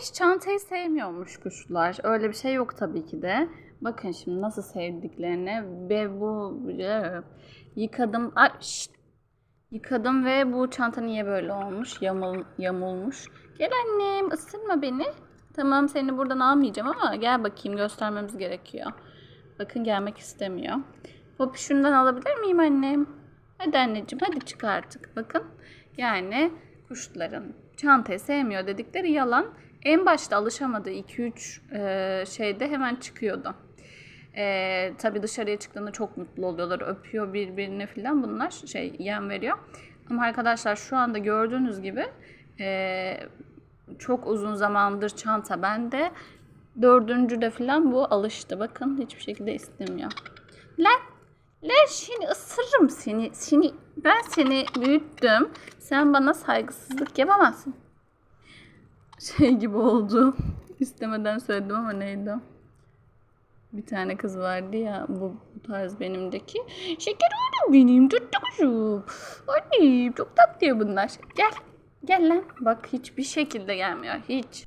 Hiç çantayı sevmiyormuş kuşlar. Öyle bir şey yok tabii ki de. Bakın şimdi nasıl sevdiklerini ve bu yıkadım. Ay, şşt. Yıkadım ve bu çanta niye böyle olmuş? Yamul, yamulmuş. Gel annem ısırma beni. Tamam seni buradan almayacağım ama gel bakayım göstermemiz gerekiyor. Bakın gelmek istemiyor. Hop şundan alabilir miyim annem? Hadi anneciğim hadi çık artık. Bakın yani kuşların çantayı sevmiyor dedikleri yalan. En başta alışamadığı 2-3 e, şeyde hemen çıkıyordu. E, tabii dışarıya çıktığında çok mutlu oluyorlar. Öpüyor birbirini falan bunlar şey yem veriyor. Ama arkadaşlar şu anda gördüğünüz gibi e, çok uzun zamandır çanta bende. Dördüncüde falan bu alıştı. Bakın hiçbir şekilde istemiyor. Lan Lan seni ısırırım seni. Seni ben seni büyüttüm. Sen bana saygısızlık yapamazsın. Şey gibi oldu. İstemeden söyledim ama neydi? Bir tane kız vardı ya bu, bu tarz benimdeki. Şeker oğlum benim tuttukuşum. Annem çok tatlı bunlar. Gel. Gel lan. Bak hiçbir şekilde gelmiyor. Hiç.